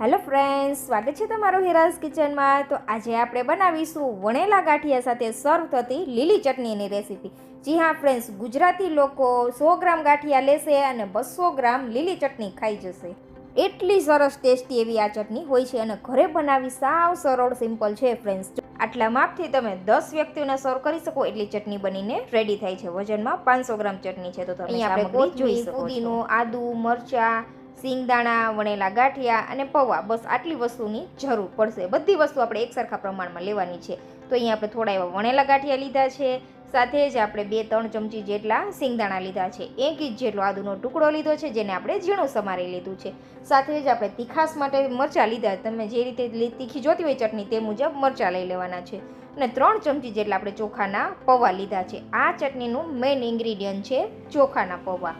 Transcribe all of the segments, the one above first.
Hello friends સ્વાગત છે તમારું હિરાસ કિચનમાં. તો આજે આપણે બનાવીશું વણેલા ગાંઠિયા સાથે સર્વ થતી લીલી ચટણીની રેસીપી. જી હા ફ્રેન્ડ્સ ગુજરાતી લોકો સો ગ્રામ ગાંઠિયા લેશે અને બસો ગ્રામ લીલી ચટણી ખાઈ જશે. એટલી સરસ ટેસ્ટી એવી આ ચટણી હોય છે અને ઘરે બનાવી સાવ સરળ સિમ્પલ છે ફ્રેન્ડ્સ. આટલા માપથી તમે દસ વ્યક્તિઓને સર્વ કરી શકો એટલી ચટણી બનીને રેડી થાય છે. વજનમાં પાંચસો ગ્રામ ચટણી છે તો તમે આપણે જોઈ પુદીનો આદુ મરચા સિંગદાણા, વણેલા ગાંઠિયા અને પૌવા. બસ આટલી વસ્તુની જરૂર પડશે. બધી વસ્તુ આપણે એક સરખા પ્રમાણમાં લેવાની છે. તો અહીંયા આપણે થોડા એવા વણેલા ગાંઠિયા લીધા છે. સાથે જ આપણે બે, ત્રણ ચમચી જેટલા સિંગદાણા લીધા છે. એક ઇંચ જેટલો આદુનો ટુકડો લીધો છે, જેને આપણે ઝીણું સમારી લીધું છે. સાથે જ આપણે તીખાસ માટે મરચાં લીધા. તમે જે રીતે તીખી જોતી હોય ચટણી તે મુજબ મરચાં લઈ લેવાના છે. અને ત્રણ ચમચી જેટલા આપણે ચોખાના પૌવા લીધા છે. આ ચટણીનું મેઇન ઇન્ગ્રીડિયન્ટ છે ચોખાના પૌવા.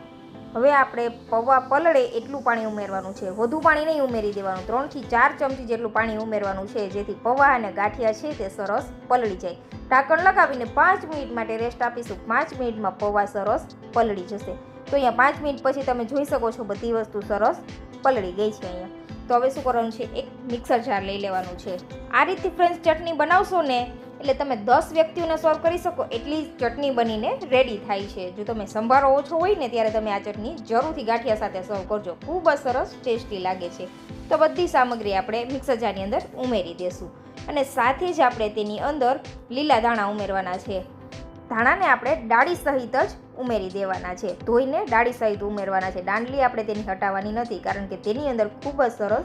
હવે આપણે પૌવા પલળે એટલું પાણી ઉમેરવાનું છે. વધુ પાણી નહીં ઉમેરી દેવાનું. ત્રણથી ચાર ચમચી જેટલું પાણી ઉમેરવાનું છે, જેથી પૌવા અને ગાંઠિયા છે તે સરસ પલળી જાય. ઢાંકણ લગાવીને પાંચ મિનિટ માટે રેસ્ટ આપીશું. પાંચ મિનિટમાં પૌવા સરસ પલળી જશે. તો અહીંયા પાંચ મિનિટ પછી તમે જોઈ શકો છો બધી વસ્તુ સરસ પલળી ગઈ છે અહીંયા. તો હવે શું કરવાનું છે? એક મિક્સર જાર લઈ લેવાનું છે. આ રીતે ફ્રેન્ડ્સ ચટણી બનાવશો ને એટલે તમે દસ વ્યક્તિઓને સર્વ કરી શકો, એટલી ચટણી બનીને રેડી થાય છે. જો તમે સંભારો ઓછો હોય ને ત્યારે તમે આ ચટણી જરૂરથી ગાંઠિયા સાથે સર્વ કરજો. ખૂબ જ સરસ, ટેસ્ટી લાગે છે. તો બધી સામગ્રી આપણે મિક્સર જારની અંદર ઉમેરી દેશું. અને સાથે જ આપણે તેની અંદર લીલા ધાણા ઉમેરવાના છે. ધાણાને આપણે ડાળી સહિત જ ઉમેરી દેવાના છે. ધોઈને ડાળી સહિત ઉમેરવાના છે. દાંડલી આપણે તેની હટાવવાની નથી, કારણ કે તેની અંદર ખૂબ જ સરસ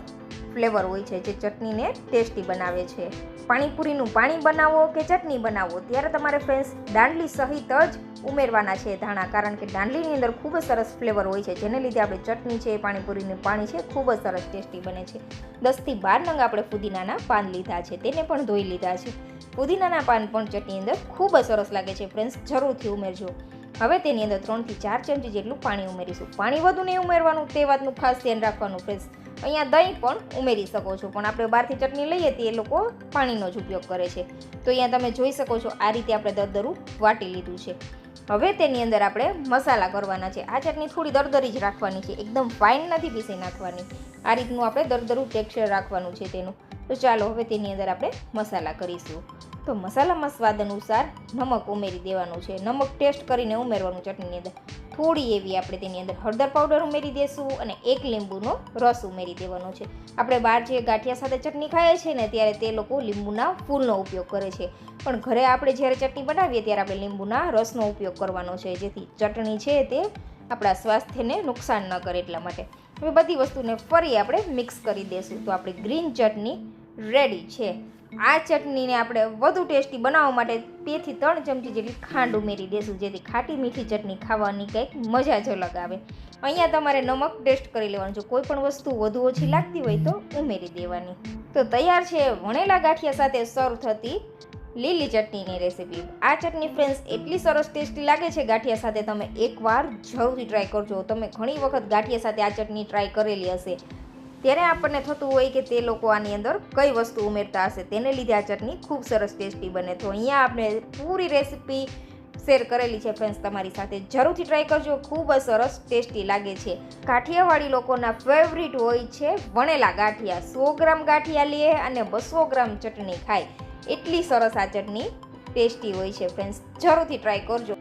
ફ્લેવર હોય છે, જે ચટણીને ટેસ્ટી બનાવે છે. પાણીપુરીનું પાણી બનાવો કે ચટણી બનાવો? ત્યારે તમારે ફ્રેન્ડ્સ દાંડલી સહિત જ ઉમેરવાના છે ધાણા, કારણ કે દાંડલીની અંદર ખૂબ જ સરસ ફ્લેવર હોય છે, જેને લીધે આપણે ચટણી છે, પાણીપુરીનું પાણી છે, ખૂબ જ સરસ ટેસ્ટી બને છે. દસથી બાર નંગ આપણે ફુદીનાના પાન લીધા છે, તેને પણ ધોઈ લીધા છે. પુદીનાના પાન પણ ચટણી અંદર ખૂબ જ સરસ લાગે છે, ફ્રેન્ડ્સ, જરૂરથી ઉમેરજો. હવે તેની અંદર ત્રણથી ચાર ચમચી જેટલું પાણી ઉમેરીશું. પાણી વધુ નહીં ઉમેરવાનું, તે વાતનું ખાસ ધ્યાન રાખવાનું, ફ્રેન્ડ્સ. અહીંયા દહીં પણ ઉમેરી શકો છો, પણ આપણે બહારથી ચટણી લઈએ તે એ લોકો પાણીનો જ ઉપયોગ કરે છે. તો અહીંયા તમે જોઈ શકો છો, આ રીતે આપણે દરદરું વાટી લીધું છે. હવે તેની અંદર આપણે મસાલા કરવાના છે. આ ચટણી થોડી દરદરી જ રાખવાની છે. એકદમ ફાઇન નથી પીસી નાખવાની. આ રીતનું આપણે દરદરું ટેક્સચર રાખવાનું છે તેનું. તો ચાલો હવે તેની અંદર આપણે મસાલા કરીશું. તો મસાલામાં સ્વાદ અનુસાર નમક ઉમેરી દેવાનું છે. નમક ટેસ્ટ કરીને ઉમેરવાનું ચટણીની અંદર. થોડી એવી આપણે તેની અંદર હળદર પાવડર ઉમેરી દેશું અને એક લીંબુનો રસ ઉમેરી દેવાનો છે. આપણે બહાર જે ગાંઠિયા સાથે ચટણી ખાઈએ છીએ ને ત્યારે તે લોકો લીંબુના ફૂલનો ઉપયોગ કરે છે. પણ ઘરે આપણે જ્યારે ચટણી બનાવીએ ત્યારે આપણે લીંબુના રસનો ઉપયોગ કરવાનો છે. જેથી ચટણી છે તે આપણા સ્વાસ્થ્યને નુકસાન ન કરે એટલા માટે. હવે બધી વસ્તુને ફરી આપણે મિક્સ કરી દઈશું તો આપણી ગ્રીન ચટણી રેડી છે. આ ચટણીને આપણે વધુ ટેસ્ટી બનાવવા માટે બેથી ત્રણ ચમચી જેટલી ખાંડ ઉમેરી દેશું, જેથી ખાટી મીઠી ચટણી ખાવાની કંઈક મજા જ અલગ આવે. અહીંયા તમારે નમક ટેસ્ટ કરી લેવાનું. જો કોઈ પણ વસ્તુ વધુ ઓછી લાગતી હોય તો ઉમેરી દેવાની. તો તૈયાર છે વણેલા ગાંઠિયા સાથે સર્વ થતી લીલી ચટણીની રેસીપી. આ ચટણી ફ્રેન્ડ્સ, એટલી સરસ ટેસ્ટી લાગે છે ગાંઠિયા સાથે. તમે એકવાર જરૂરથી ટ્રાય કરજો. તમે ઘણી વખત ગાંઠિયા સાથે આ ચટણી ટ્રાય કરેલી હશે. ત્યારે આપણને થતું હોય કે તે લોકો આની અંદર કઈ વસ્તુ ઉમેરતા હશે તેને લીધે આ ચટણી ખૂબ સરસ ટેસ્ટી બને. તો અહીંયા આપણે પૂરી રેસીપી શેર કરેલી છે ફ્રેન્ડ્સ તમારી સાથે. જરૂરથી ટ્રાય કરજો, ખૂબ જ સરસ ટેસ્ટી લાગે છે. કાઠિયાવાડી લોકોના ફેવરિટ હોય છે વણેલા ગાંઠિયા. સો ગ્રામ ગાંઠિયા લે અને બસો ગ્રામ ચટણી ખાય. એટલી સરસ આ ચટણી ટેસ્ટી હોય છે ફ્રેન્ડ્સ. જરૂરથી ટ્રાય કરજો.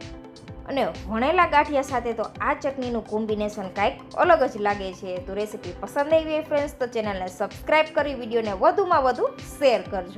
અને વણેલા ગાંઠિયા સાથે તો આ ચટણીનું કોમ્બિનેશન કાંઈક અલગ જ લાગે છે. તો રેસીપી પસંદ આવી હોય ફ્રેન્ડ્સ તો ચેનલને સબસ્ક્રાઈબ કરી, વિડીયોને વધુમાં વધુ શેર કરજો.